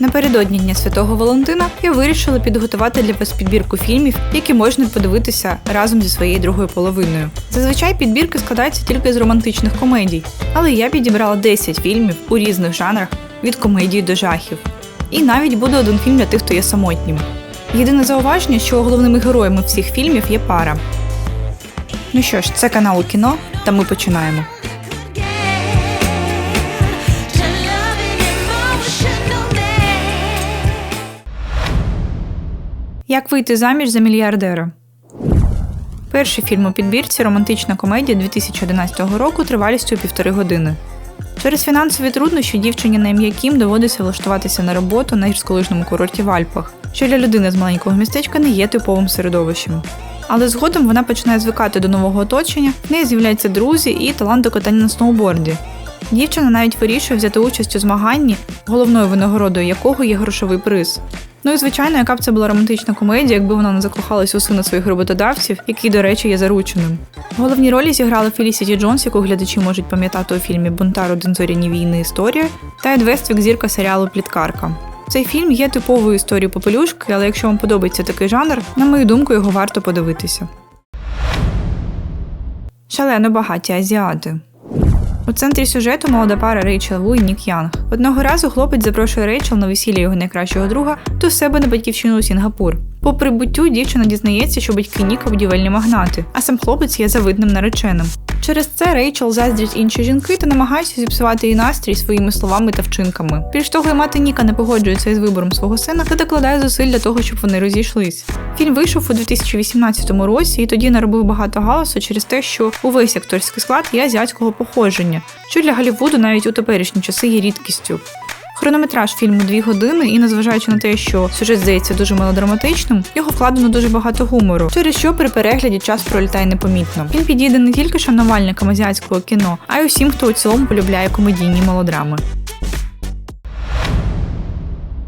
Напередодні Дня Святого Валентина я вирішила підготувати для вас підбірку фільмів, які можна подивитися разом зі своєю другою половиною. Зазвичай підбірки складаються тільки з романтичних комедій, але я підібрала 10 фільмів у різних жанрах від комедії до жахів. І навіть буде один фільм для тих, хто є самотнім. Єдине зауваження, що головними героями всіх фільмів є пара. Ну що ж, це канал у кіно, та ми починаємо. Як вийти заміж за мільярдера? Перший фільм у підбірці романтична комедія 2011 року тривалістю півтори години. Через фінансові труднощі дівчині на ім'я Кім доводиться влаштуватися на роботу на гірськолижному курорті в Альпах, що для людини з маленького містечка не є типовим середовищем. Але згодом вона починає звикати до нового оточення, в неї з'являються друзі і талант до катання на сноуборді. Дівчина навіть вирішує взяти участь у змаганні, головною винагородою якого є грошовий приз. Ну і звичайно, яка б це була романтична комедія, якби вона не закохалась у сина своїх роботодавців, який, до речі, є зарученим. Головні ролі зіграли Фелісіті Джонс, яку глядачі можуть пам'ятати у фільмі Бунтар один зоряні війни історія, та Ед Вествік зірка серіалу Пліткарка. Цей фільм є типовою історією попелюшки, але якщо вам подобається такий жанр, на мою думку, його варто подивитися. Шалено багаті азіати. У центрі сюжету молода пара Рейчел Ву і Нік Янг. Одного разу хлопець запрошує Рейчел на весілля його найкращого друга до себе на батьківщину у Сінгапур. По прибуттю дівчина дізнається, що батьки Ніка будівельні магнати, а сам хлопець є завидним нареченим. Через це Рейчел заздрять інші жінки та намагаються зіпсувати її настрій своїми словами та вчинками. Більш того, і мати Ніка не погоджується із вибором свого сина та докладає зусиль для того, щоб вони розійшлись. Фільм вийшов у 2018 році і тоді наробив багато галасу через те, що увесь акторський склад є азіатського походження, що для Голлівуду навіть у теперішні часи є рідкістю. Хронометраж фільму дві години, і незважаючи на те, що сюжет здається дуже мелодраматичним, його вкладено дуже багато гумору, через що при перегляді час пролітає непомітно. Він підійде не тільки шанувальникам азіатського кіно, а й усім, хто у цілому полюбляє комедійні мелодрами.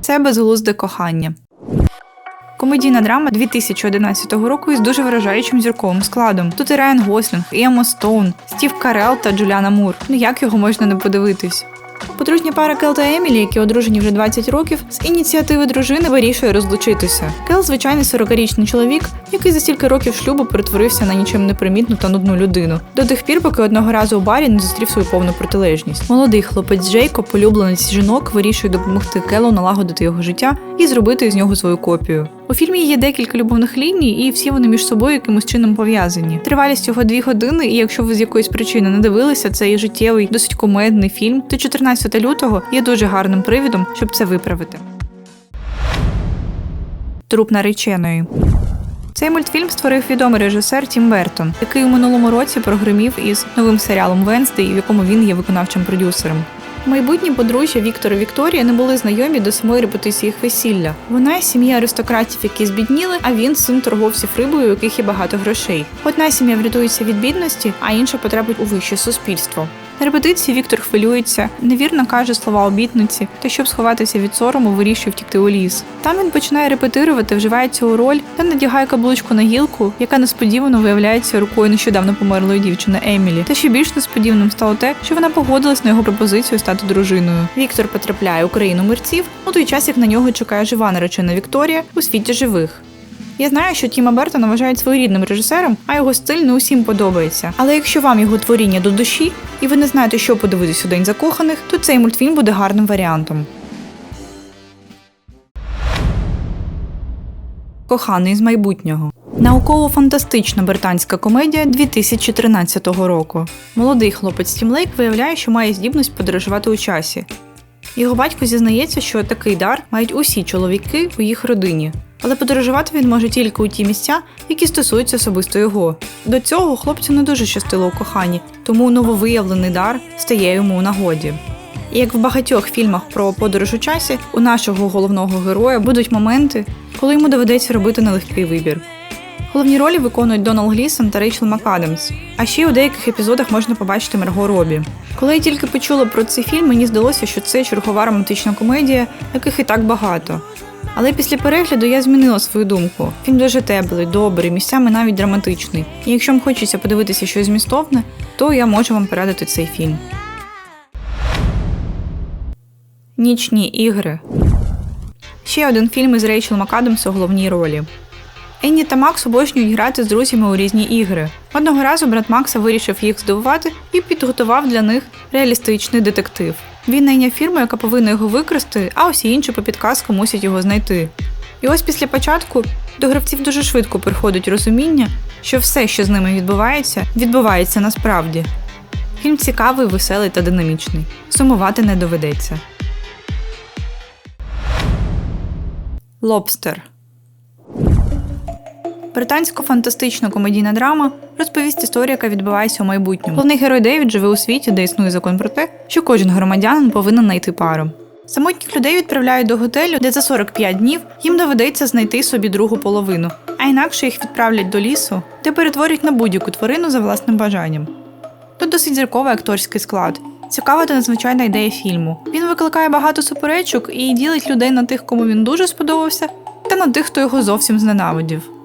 Це безглузде кохання. Комедійна драма 2011 року із дуже вражаючим зірковим складом. Тут і Райан Гослінг, і Емма Стоун, Стів Карел та Джуліана Мур. Ну як його можна не подивитись? Подружня пара Кел та Емілі, які одружені вже 20 років, з ініціативи дружини вирішує розлучитися. Кел звичайний 40-річний чоловік, який за стільки років шлюбу перетворився на нічим непримітну та нудну людину. До тих пір, поки одного разу у барі не зустрів свою повну протилежність. Молодий хлопець Джейкоб, улюбленець жінок, вирішує допомогти Келу налагодити його життя і зробити з нього свою копію. У фільмі є декілька любовних ліній, і всі вони між собою якимось чином пов'язані. Тривалість його дві години, і якщо ви з якоїсь причини не дивилися цей життєвий, досить комедний фільм, то 14 лютого є дуже гарним привідом, щоб це виправити. Труп нареченої. Цей мультфільм створив відомий режисер Тім Бертон, який у минулому році прогримів із новим серіалом Венсдей, в якому він є виконавчим продюсером. Майбутні подружжя Віктора і Вікторія не були знайомі до самої репетиції їх весілля. Вона із сім'ї аристократів, які збідніли, а він син торговців рибою, у яких є багато грошей. Одна сім'я врятується від бідності, а інша потрапить у вище суспільство. На репетиції Віктор хвилюється, невірно каже слова обітниці, та щоб сховатися від сорому, вирішує втікти у ліс. Там він починає репетирувати, вживається у роль та надягає каблучку на гілку, яка несподівано виявляється рукою нещодавно померлої дівчини Емілі. Та ще більш несподіваним стало те, що вона погодилась на його пропозицію стати дружиною. Віктор потрапляє у країну мерців у той час, як на нього чекає жива наречена Вікторія у світі живих. Я знаю, що Тіма Бертона вважають своєрідним режисером, а його стиль не усім подобається. Але якщо вам його творіння до душі, і ви не знаєте, що подивитись у день закоханих, то цей мультфільм буде гарним варіантом. Коханий з майбутнього. Науково-фантастична британська комедія 2013 року. Молодий хлопець Тім Лейк виявляє, що має здібність подорожувати у часі. Його батько зізнається, що такий дар мають усі чоловіки у їх родині. Але подорожувати він може тільки у ті місця, які стосуються особисто його. До цього хлопцю не дуже щастило у коханні, тому нововиявлений дар стає йому у нагоді. І як в багатьох фільмах про подорож у часі, у нашого головного героя будуть моменти, коли йому доведеться робити нелегкий вибір. Головні ролі виконують Донал Глісон та Рейчел МакАдамс. А ще у деяких епізодах можна побачити Марго Робі. Коли я тільки почула про цей фільм, мені здалося, що це чергова романтична комедія, яких і так багато. Але після перегляду я змінила свою думку. Фільм дуже теплий, добрий, місцями навіть драматичний. І якщо вам хочеться подивитися щось змістовне, то я можу вам порадити цей фільм. Нічні ігри. Ще один фільм із Рейчел МакАдамс у головній ролі. Енні та Макс обожнюють грати з друзями у різні ігри. Одного разу брат Макса вирішив їх здивувати і підготував для них реалістичний детектив. Він найняв фірму, яка повинна його викрасти, а усі інші по підказку мусять його знайти. І ось після початку до гравців дуже швидко приходить розуміння, що все, що з ними відбувається, відбувається насправді. Фільм цікавий, веселий та динамічний. Сумувати не доведеться. Лобстер Британсько-фантастична комедійна драма розповість історію, яка відбувається у майбутньому. Головний герой Девід живе у світі, де існує закон про те, що кожен громадянин повинен знайти пару. Самотніх людей відправляють до готелю, де за 45 днів їм доведеться знайти собі другу половину, а інакше їх відправлять до лісу, де перетворять на будь-яку тварину за власним бажанням. Тут досить зірковий акторський склад. Цікава та надзвичайна ідея фільму. Він викликає багато суперечок і ділить людей на тих, кому він дуже сподобався, та на тих, хто його зовсім зненавидів.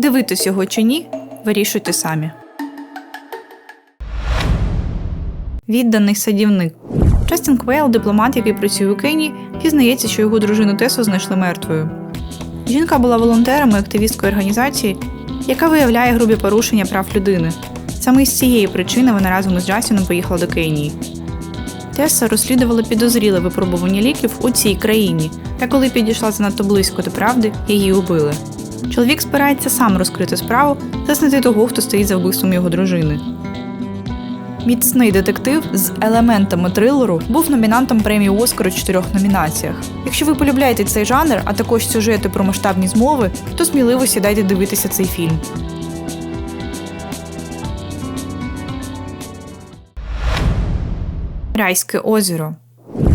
Дивитись його чи ні, вирішуйте самі. Відданий садівник. Джастін Квейл, дипломат, який працює у Кенії, дізнається, що його дружину Тесу знайшли мертвою. Жінка була волонтером і активісткою організації, яка виявляє грубі порушення прав людини. Саме з цієї причини вона разом із Джастіном поїхала до Кенії. Теса розслідувала підозріле випробування ліків у цій країні, та коли підійшла занадто близько до правди, її убили. Чоловік збирається сам розкрити справу та знайти того, хто стоїть за вбивством його дружини. Міцний детектив з елементами трилеру був номінантом премії Оскар у чотирьох номінаціях. Якщо ви полюбляєте цей жанр, а також сюжети про масштабні змови, то сміливо сідайте дивитися цей фільм. Райське озеро.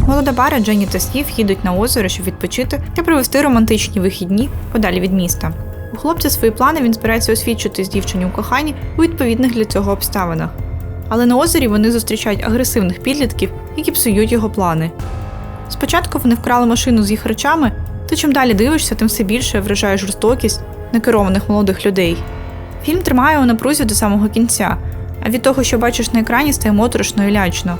Молода пара Дженні та Стів їдуть на озеро, щоб відпочити та провести романтичні вихідні подалі від міста. У хлопця свої плани він збирається освідчитись дівчині у коханні у відповідних для цього обставинах. Але на озері вони зустрічають агресивних підлітків, які псують його плани. Спочатку вони вкрали машину з їх речами, та чим далі дивишся, тим все більше вражає жорстокість некерованих молодих людей. Фільм тримає у напрузі до самого кінця, а від того, що бачиш на екрані, стає моторошно і лячно.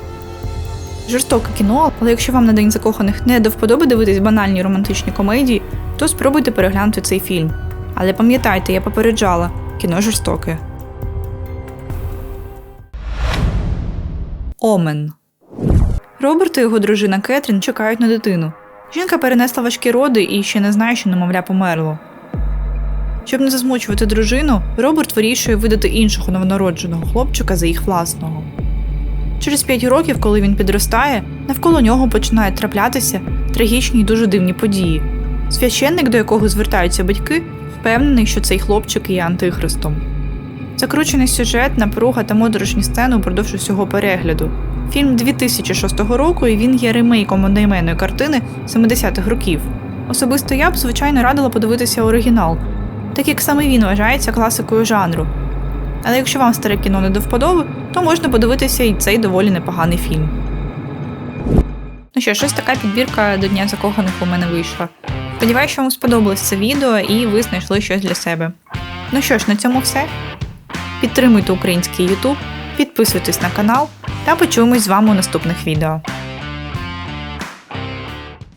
Жорстоке кіно, але якщо вам на день закоханих не до вподоби дивитись банальні романтичні комедії, то спробуйте переглянути цей фільм. Але пам'ятайте, я попереджала, кіно жорстоке. Омен. Роберт та його дружина Кетрін чекають на дитину. Жінка перенесла важкі роди і ще не знає, що немовля померло. Щоб не засмучувати дружину, Роберт вирішує видати іншого новонародженого хлопчика за їх власного. Через 5 років, коли він підростає, навколо нього починають траплятися трагічні й дуже дивні події. Священник, до якого звертаються батьки, впевнений, що цей хлопчик є антихристом. Закручений сюжет, напруга та моторошні сцени упродовж усього перегляду. Фільм 2006 року і він є ремейком одноіменної картини 70-х років. Особисто я б, звичайно, радила подивитися оригінал, так як саме він вважається класикою жанру. Але якщо вам старе кіно не до вподоби, то можна подивитися і цей доволі непоганий фільм. Ну що, щось така підбірка до Дня закоханих у мене вийшла. Сподіваюся, що вам сподобалось це відео і ви знайшли щось для себе. Ну що ж, на цьому все. Підтримуйте український YouTube, підписуйтесь на канал та почуємось з вами у наступних відео.